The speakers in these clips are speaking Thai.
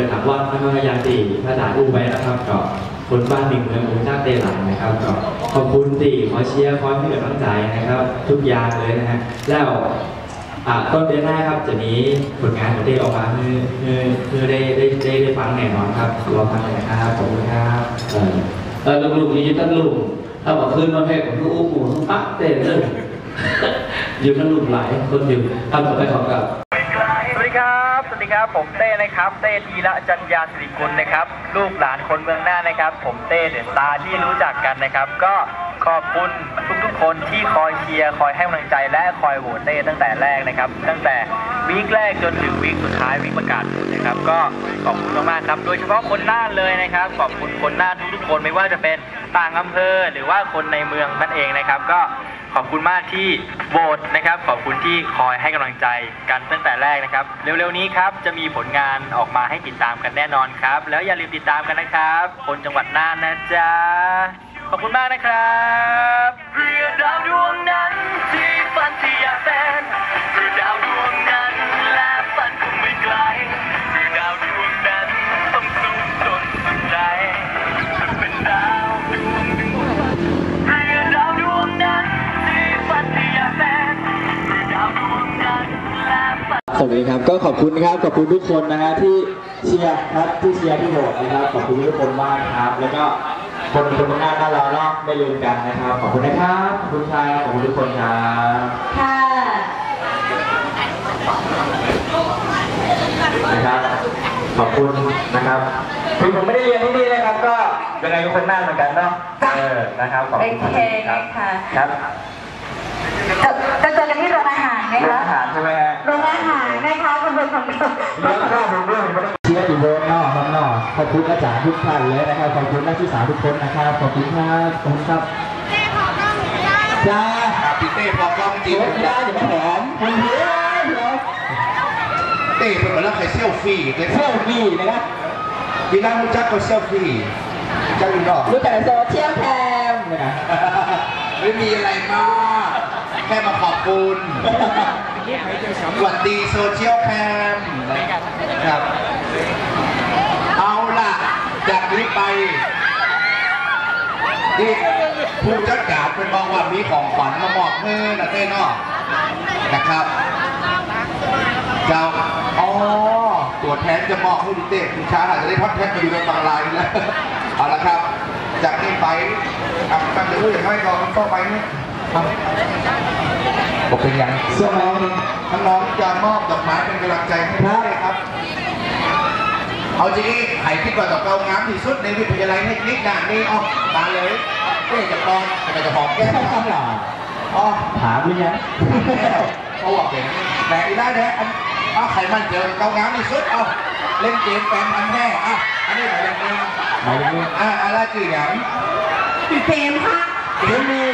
อถามว่าพระยาตีภาษาอูไว้นะครับก็คนบ้านหนึ่งเมืององค์ชาติเตหลังนะครับก็ขอบคุณที่ขอเชียร์ขอให้กำลังใจนะครับ ทุกอย่างเลยนะฮะแล้วต้นเดือนหน้าครับจะมีผลงานของเต้ออกมาเพื่อเพื่อเพื่อได้ได้ได้ได้ฟังแน่นอนครับรอฟังนะครับขอบคุณครับเออเออลูกๆนี่ตั้งลูกถ้าบอกขึ้นมาแพ้ผมก็อู้หูปั๊กเต้นเลยอยู่ทั้งลูกหลายคนอยู่ทำต่อไปขอกับ ครับ ผมเต้นะครับ เต้ทีละจันยาสิริกุลนะครับ ลูกหลานคนเมืองหน้านะครับ ผมเต้เดอะสตาที่รู้จักกันนะครับ ก็ขอบคุณทุกๆคนที่คอยเชียร์คอยให้กำลังใจและคอยโหวตเต้ตั้งแต่แรกนะครับ ตั้งแต่วีคแรกจนถึงวีคสุดท้ายวีคประกาศผลนะครับ ก็ขอบคุณมากๆครับ โดยเฉพาะคนน่านเลยนะครับ ขอบคุณคนน่านทุกๆคนไม่ว่าจะเป็นต่างอำเภอ หรือว่าคนในเมืองนั่นเองนะครับ ก็ อบคุณมากที่โหวตนะครับ ขอบคุณที่คอยให้กำลังใจกันตั้งแต่แรกนะครับ เร็วๆนี้ครับจะมีผลงานออกมาให้ติดตามกันแน่นอนครับ แล้วอย่าลืมติดตามกันนะครับ คนจังหวัดน่านนะจ๊ะ ขอบคุณมากนะครับ สวัสดีครับ ก็ขอบคุณครับ ขอบคุณทุกคนนะฮะที่เชียร์ครับที่เชียร์ที่โหวตนะครับ ขอบคุณทุกคนมากครับ แล้วก็คนคนหน้าบ้านเราเนาะไม่ลืมกันนะครับ ขอบคุณนะครับขอบคุณครับขอบคุณทุกคนครับค่ะนะครับขอบคุณนะครับถึงผมไม่ได้เรียนที่นี่นะครับ ก็ยังไงก็คนหน้าเหมือนกันเนาะเออนะครับขอบโอคุณเคครับค่ะครับจะจะเจอกั นที่โรงอาหารไหมโรงคะอาหารใช่ไหมฮะโรงอาหารนะคะคุณผู้ชมเรื่องข้าวผมเรื่องผมเชียร์อยู่โบนนอกข้างนอกขอบคุณอาจารย์ทุกท่านเลยนะครับขอบคุณนักศึกษาทุกคนนะครับขอบคุณครับขอบคุณครับจ้าพี่เต้พอกล้องจริเดี๋งยวไม่ได้เดี๋ยวมาหอมคนเดียวเดี๋ยวเต้เป็นคนรักใครเซลฟี่เต้เซลฟี่นะครับพี่นั่งรู้จักก็เซลฟี่จักอยู่นอกรู้แต่โซเชียลแคมนะไม่มีอะไรมาก แค่มาขอบคุณสวัสดีโซเชียลแคมนะครับ เอาล่ะ จากนี้ไปนี่ผู้จัดการเป็นบอกว่ามีของขวัญมามอบเพื่อนะเต้เนอกนะครับเจ้าอ๋อตัวแทนจะมอบให้ดิเต้คุณช้าอาจจะได้พัดแท็กมาดูในตำรายแล้วเอาละครับ จากนี้ไปอะตั้งจะพูดอย่างไรก่อนต่อไปนี่ ครับบอกเป็นยังเสื้อแมวนึงน้องๆจะมอบดอกไม้เป็นกำลังใจให้พี่เต้ครับ เอาจริงๆใครคิดว่าดอกเกางามที่สุดในวิทยาลัยเทคนิคด่านนี้อ๋อมาเลยเต้จะกรจะจะหอมแก้มครับอ๋อถามหรือยังเขาบอกเป็นแหมอีได้แท้อันเอาไขมันเจอเกางามที่สุดเอาเล่นเกมแฟนพันธุ์แท้อะอันนี้หมายเลขหนึ่งหมายถึงอะอะไรคืออย่างเจมส์ค่ะเจมี่เจมี่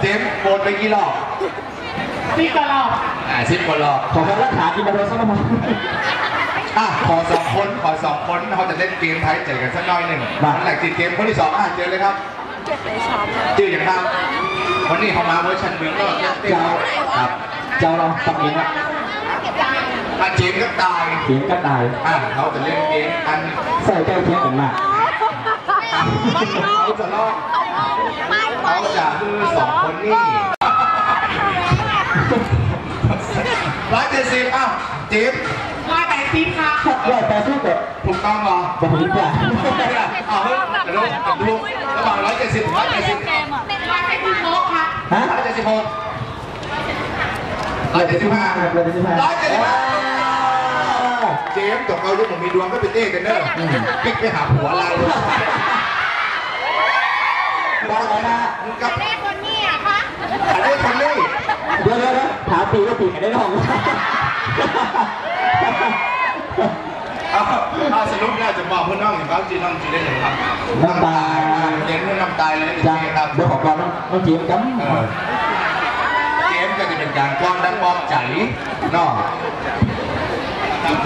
เจมส์โกนไปกี่รอบพี่กรอบอ่าสิบกว่ารอบขอคำรักษากินมาโดนสักหน่อยอะขอสองคนขอสองคนเขาจะเล่นเกมไทยเจอกันสักหน่อยหนึ่งมันแหลกติดเกมคนที่สองอะเจอเลยครับจื่ออย่างครับวันนี้เขามาเวอร์ชันเมืองก็เต้นเจ้าครับ เจ้าเราตักเองอะอะเจมส์ก็ตายเสียงกระต่ายอะเขาจะเล่นเกมกันใส่ใกล้เคียงกันมาก เขาจะลอกเขาจะคือสองคนนี่ร้อยเจ็ดสิบอ้าวเจมส์มาแต่ซีค่ะยอดแต่สู้แต่ถูกต้องเหรอบอกผมดีกว่าเอเฮ้ยระโดดกระโดดระหว่างร้อยเจ็ดสิบร้อยเจ็ดสิบมาแต่ซีโค้กค่ะฮะร้อยเจ็ดสิบหกร้อยเจ็ดสิบห้าร้อยเจ็ดสิบห้าร้อยเจ็ดสิบห้าเจมส์ตกเอายุคผมมีดวงก็เป็นเต้กันเนอะปิ๊กไปหาผัวเรา บอกเลยนะกับแม่คนนี้อะคะอันนี้คนนี้เดี๋ยวเดี๋ยวถามตีก็ตีกันได้หรอกเอาเอาสรุปแล้วจะบอกเพื่อนน้องอย่างเขาจีน้องจีได้เลยครับน้ำตาเจมส์เพื่อนน้ำตายเลยจ้าเจมส์ครับเดี๋ยวขอก่อนน้องจีมกันเออเกมก็จะเป็นการกว้างดังปลอบใจเนอก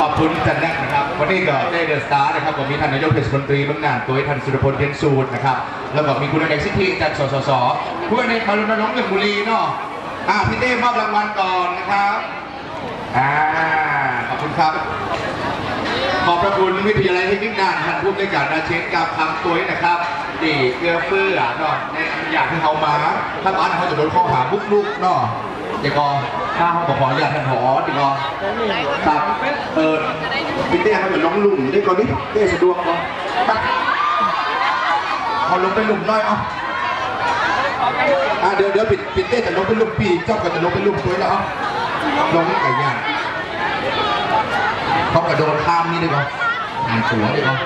ขอบคุณจันแนกนะครับ วันนี้ก็ได้เดอะสตาร์นะครับก็มีท่านนายกเทศมนตรีบางนานตัวท่านสุรพลเทียนสูตรนะครับแล้วก็มีคุณอเนกสิทธิจากสสสคุณอเนกมารณรงค์เรื่องบุรีเนาะอ่าพี่เต้มอบรางวัลก่อนนะครับอ่าขอบคุณครับ ขอบพระคุณวิทยาลัยเทคนิคด้านท่านผู้ในวยการอาเชนกับคำตัวนะครับดีเกื้อเฟื้อเนาะในอยากที่เขามาถ้าบ้านเขาจะโดนข้อหาบุกลุกเนาะเดี๋ยวก็ถ้าเขาบอขออยากท่านหอเดี๋ยวก็ครับเออ พี่เต้เขาอยู่ลงหลุมได้ก่อนนี่เต้สะดวกก่อนไปเอลงไปหลุมน่อยเอาอะเดี๋ยวเดี๋ยวปิดปิดเต้จะลงไปหลุมปีเจ้าก็จะลงไปหลุมตัวแล้วเอาลงนี่ไก่ย่างเขากระโดดข้ามนี่ได้ปะมันสวยได้ปะ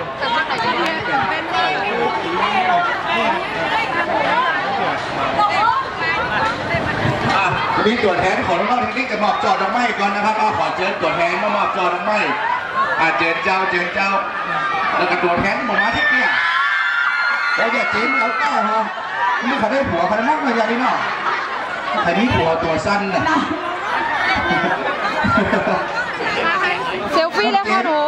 อะวันนี้ตัวแทนของน้องๆเทคนิคจะมอบจอดอกไม้ก่อนนะครับเอาขอเชิญตัวแทนมามอบจอดอกไม้ อะเจิญเจ้าเจิญเจ้า แล้วก็ตัวแทนหมดมาที่เนี่ยแล้วอย่าจิ้มเอาแก้ฮะนี่เขาได้ผัวเขาได้นักมาอย่างนี้เนาะใครมีผัวตัวสั้นน่ะเซลฟี่เลยค่ะหนู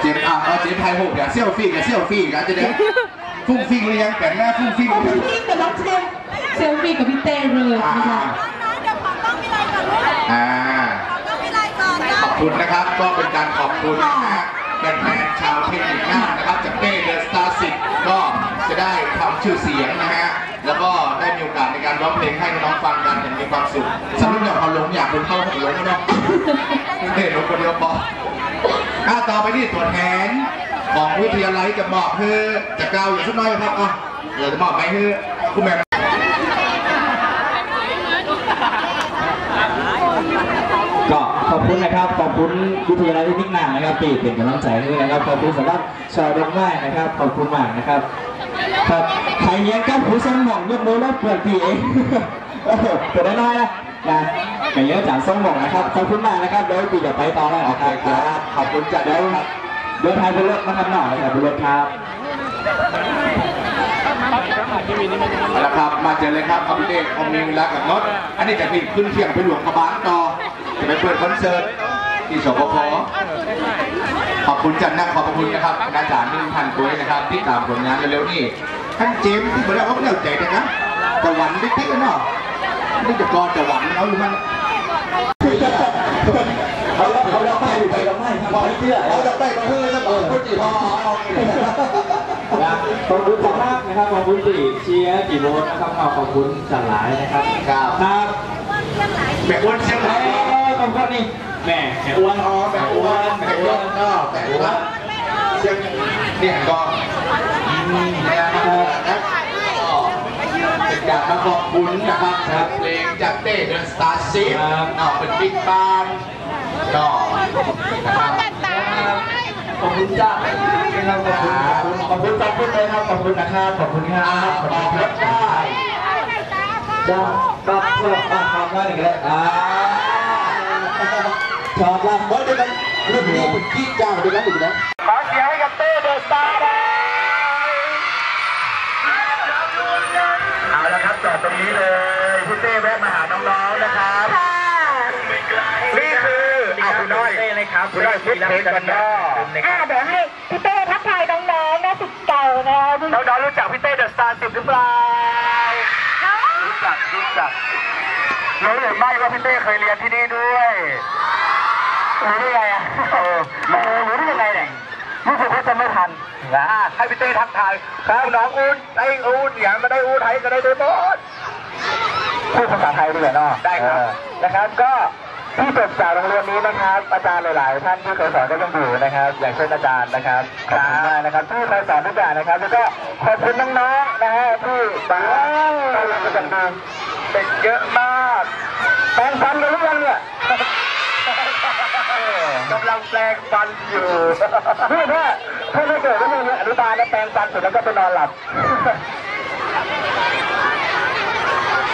เจมส์อะเอาเจมส์ไทยหกอย่างเซี่ยวฟี่กับเซี่ยวฟี่กันจะเดี๋ยวฟุ้งฟิ้งหรือยังแต่งหน้าฟุ้งฟิ้งหรือยังนี่กับน้องเจมส์เซลฟี่กับพี่เต้เลยอ่านะคะอ่าขอบ คุณนะครับ ก็เป็นการขอบคุณนะฮะแฟนๆชาวเทคนิคหน้านะครับจากเต้เดอะสตาร์สิก็จะได้ทำชื่อเสียงนะฮะแล้วก็ได้มีโอกาสในการร้องเพลงให้น้องฟังกันอย่างมีความสุขสำหรับอย่างเขาหลงอยากเป็นเข้าเขาหลงเนาะเต้หลงคนเดียวพออะต่อไปที่ตัวแทนของวิทยาลัยจะมอบคือจะกล่าวอย่างสักหน่อยครับอะเดี๋ยวจะมอบไปคือคุณแม่ ก็ข อบคุณนะครับ ขอบคุณวิทยาลัยเทคนิคนางนะครับที่เป็นกำลังใจให้นะครับ ขอบคุณสำหรับชาวดงไม้นะครับ ขอบคุณมากนะครับครับใครเลี้ยงกับผู้สมหม่องยกมือแล้วเปิดปีเองเออเปิดได้น้อยนะนะไม่เยอะจากสมหม่องนะครับ ขอบคุณมากนะครับเดี๋ยวปีจะไปต่อแล้วโอนะเคครับครับ ขอบคุณจัดเดี๋แล้ยววครับเดินทางไปรถนะครับหน่อยครับไปรถครับเอาละครับ มาเจอเลยครับคอมพิวเตอร์คอมมิวและกับน็อตอันนี้จะขึ้นขึ้นเที่ยงไปหลวงพระบางต่อจะ ไปเปิดคอนเสิร์ตที่สปพขอบคุณจัดหน้าขอบคุณนะครับอาจารย์หนึ่งพันตัวนะครับ ที่ตามผลงานเร็วๆนี่ท่านเจมส์ที่บอกแล้วว่าไม่ได้เอาใจนะจะหวันติ๊กๆเนาะนี่จะกรจะหวันเอาอยู่มันเขาเขาเราไม่อยู่ไปเราไม่ครับไม่เชื่อเอาจะไปมาเพื่อนแล้วบอกพูดจีพอเอานะขอบคุณมากนะครับขอบคุณสี่เชียร์กี่โมงนะครับขอบคุณจัดหลายนะครับครับครับแม่อ้วนเชียงใหม่เอ้ย ขอบคุณนี่แม่แม่อ้วนอ๋อแม่อ้วนแม่อ้วนก็แม่อ้วนเชียงเนี่ยก็เนี่ยนะครับเป็นการมาขอบคุณนะครับครับเพลงจากเต้เดอะสตาร์ซิฟเนาะเป็นบิ๊กบานก็นะครับขอบคุณจ้านะครับขอบคุณขอบคุณขอบคุณเลยครับขอบคุณนะครับขอบคุณครับออกรถได้จ้าก็เพิ่มอะขอบคุณอีกแล้วอ่า ชอบละเฮ้ยเดี๋ยวกันรุ่นนี้เป็นกี้เจ้าเดี๋ยวกันอีกนะขอเสียงให้กับเต้เดอะสตาร์เอาละครับจอดตรงนี้เลยพี่เต้แวะมาหาน้องๆนะครับนี่คือเอาคุณน้อยเต้เลยครับคุณน้อยพูดเพลงกันเนาะอ่าเดี๋ยวให้พี่เต้ทักทายน้องๆนะสิทธิ์เก่านะคะน้องๆรู้จักพี่เต้เดอะสตาร์สิบหรือเปล่ารู้จักรู้จัก รู้หรือไม่ว่าพี่เต้เคยเรียนที่นี่ด้วยรู้ได้ไงอะเออรู้รู้ได้ยังไงเนี่ยรู้สึกว่าจะไม่ทันนะให้พี่เต้ทักทายครับน้องอุ้นไอ้อุ้นอย่ามาได้อุ้นไทยก็ได้ด้วยหมดพูดภาษาไทยด้วยเนาะได้ครับนะครับก็ที่จบจากโรงเรียนนี้นะครับ อาจารย์หลาย ๆ ท่านที่เคยสอนก็ยังอยู่นะครับ อย่างเช่นอาจารย์นะครับขอบคุณมากนะครับที่เคยสอนทุกอย่างนะครับ แล้วก็ขอบคุณน้อง ๆ นะฮะที่มาต้อนรับกันมา เด็กเยอะมากแปลงฟันกันหรือยังเนี่ยกำลังแปลงฟันอยู่เพื่อถ้าถ้าไม่เกิดว่ามีอนุบาลแล้วแปลงฟันเสร็จแล้วก็ไปนอนหลับ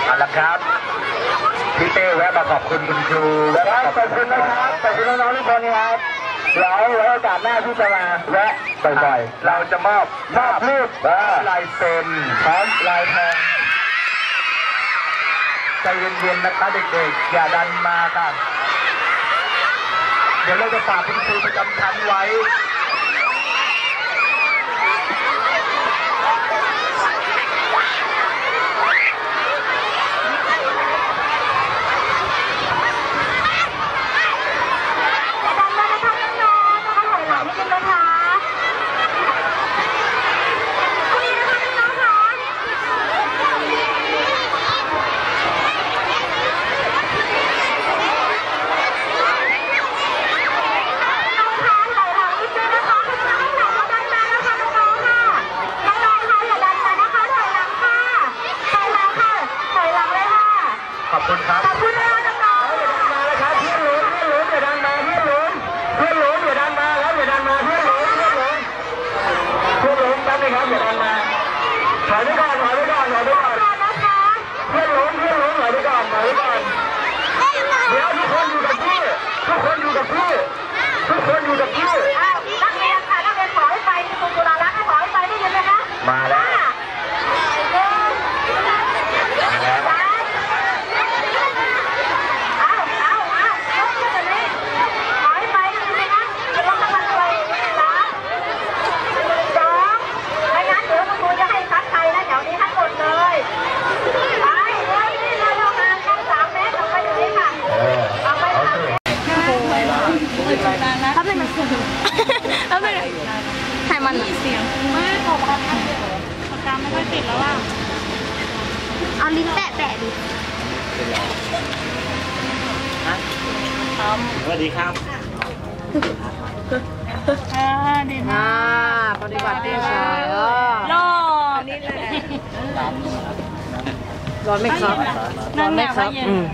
เอาละครับพี่เต้แวะมาขอบคุณคุณครูแวะมาขอบคุณนะครับขอบคุณน้องๆทุกคนครับเดี๋ยวไว้โอกาสหน้าที่จะมาแวะบ่อยๆเราจะมอบมอบรูปลายเซ็นพร้อมลายแทง ใจเย็นๆนะคะเด็กๆ อย่าดันมาค่ะ เดี๋ยวเราจะฝากคุณครูประจำชั้นไว้อย่าดันมานะคะน้องๆนะคะถอยหลังนิดนึงนะคะ ถ่ายมันเสียงไม่ขอความทันปากกาไม่ค่อยติดแล้วอะเอาลิ้นแตะแตะดิสวัสดีครับอ่าดีมากปฏิบัติดีใช่รอนี่แหละร้อนไหมครับร้อนไหมครับอืม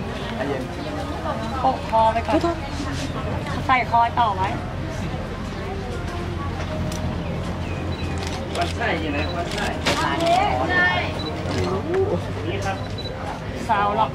ปกคอไปก่อน ใส่คอยต่อไว้ วันใช่ยังไงวันใช่นี่ครับสาวหรอก